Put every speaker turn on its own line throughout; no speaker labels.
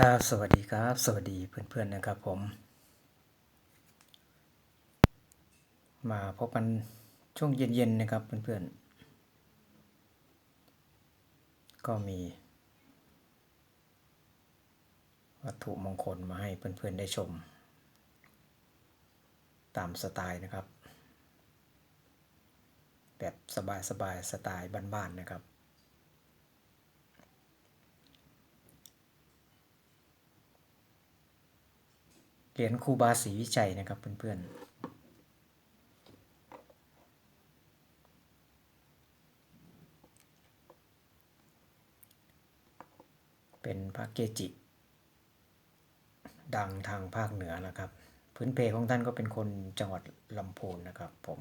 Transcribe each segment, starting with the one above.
ครับสวัสดีครับ สวัสดีเพื่อนๆนะครับผม มาพบกันช่วงเย็นๆนะครับเพื่อนๆ ก็มี วัตถุมงคลมาให้เพื่อนๆได้ชม ตามสไตล์นะครับ แบบสบายๆสไตล์บ้านๆนะครับ เหรียญครูบาศรีวิชัยนะครับเพื่อนๆเป็นพระเกจิ ดังทางภาคเหนือนะครับ พื้นเพของท่านก็เป็นคนจังหวัดลำพูนนะครับผม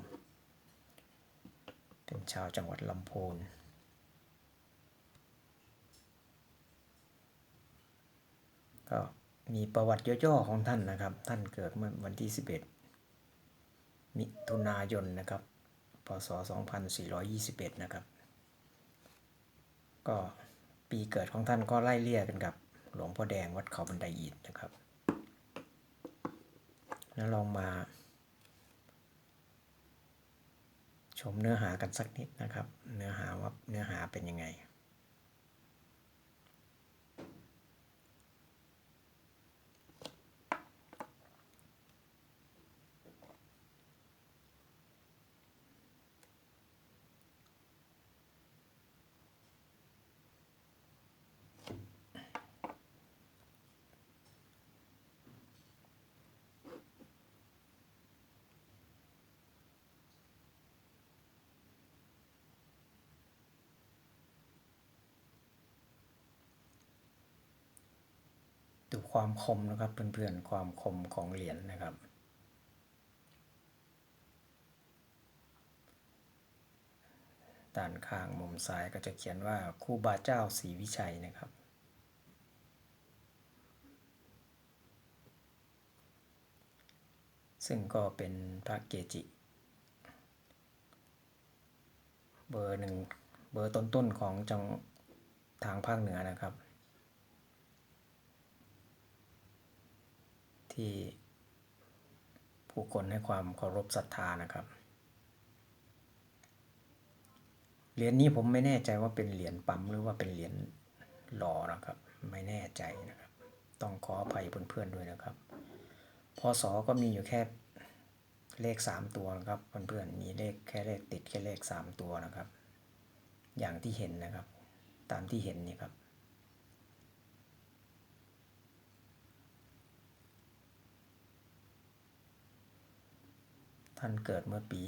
เป็นชาวจังหวัดลำพูนก็ มีประวัติย่อๆของท่านนะครับ ท่านเกิดเมื่อวันที่ 11 มิถุนายนนะครับ พศ 2421 นะครับ ก็ปีเกิดของท่านก็ไล่เลี่ยกันกับ หลวงพ่อแดงวัดเขาบันไดอิฐนะครับ แล้วลองมา ชมเนื้อหากันสักนิดนะครับ เนื้อหาว่าเนื้อหาเป็นยังไง ดูความคมนะครับเพื่อนๆความคมของเหรียญนะครับ ด้านข้างมุมซ้ายก็จะเขียนว่าครูบาเจ้าศรีวิชัยนะครับซึ่งก็เป็นพระเกจิ เบอร์หนึ่งเบอร์ต้นๆของจังทางภาคเหนือนะครับ ที่ผู้คนให้ความเคารพศรัทธานะครับเหรียญนี้ผมไม่แน่ใจว่าเป็นเหรียญปั๊มหรือว่าเป็นเหรียญหล่อนะครับ ไม่แน่ใจนะครับ ต้องขออภัยเพื่อนๆด้วยนะครับพศก็มีอยู่แค่เลข 3 ตัวนะครับเพื่อนๆมีเลขแค่เลขติดแค่เลข 3 ตัวนะครับ อย่างที่เห็นนะครับ ตามที่เห็นนี่ครับ ท่านเกิดเมื่อปี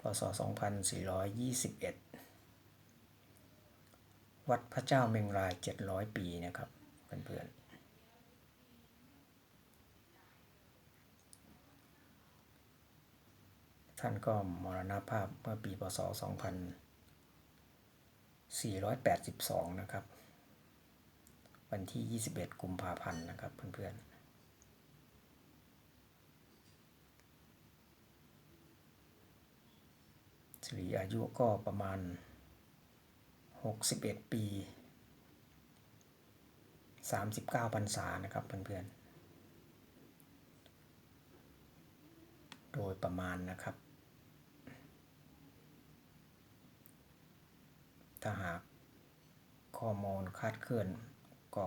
พศ 2421 วัดพระเจ้าเมงราย 700 ปีนะครับเพื่อนๆ ท่านก็มรณภาพเมื่อปี พศ 2482 นะครับ วันที่ 21 กุมภาพันธ์นะครับเพื่อนๆ สิริอายุก็ประมาณ 61 ปี 39พรรษานะครับเพื่อนๆ โดยประมาณนะครับ ถ้าหากข้อมูลคาดเคลื่อนก็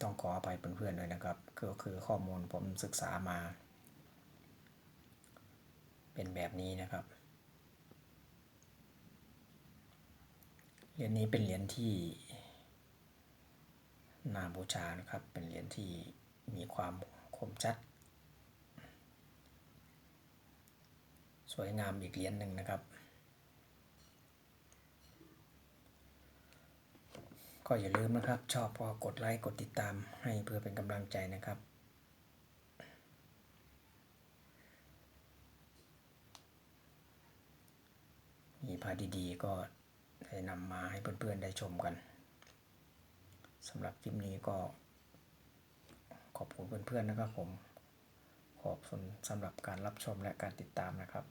ต้องขออภัยเพื่อนๆด้วยนะครับ ก็คือข้อมูลผมศึกษามา เป็นแบบนี้นะครับ เหรียญนี้เป็นเหรียญที่นาบูชานะครับ เป็นเหรียญที่มีความคมชัด สวยงามอีกเหรียญหนึ่งนะครับ ก็อย่าลืมนะครับ ชอบก็กดไลค์กดติดตามให้เพื่อเป็นกำลังใจนะครับ มี พาดีๆ ก็ได้นำมาให้เพื่อนๆได้ชมกันสำหรับคลิปนี้ก็ขอบคุณเพื่อนๆนะครับผม ขอบคุณสำหรับการรับชมและการติดตามนะครับ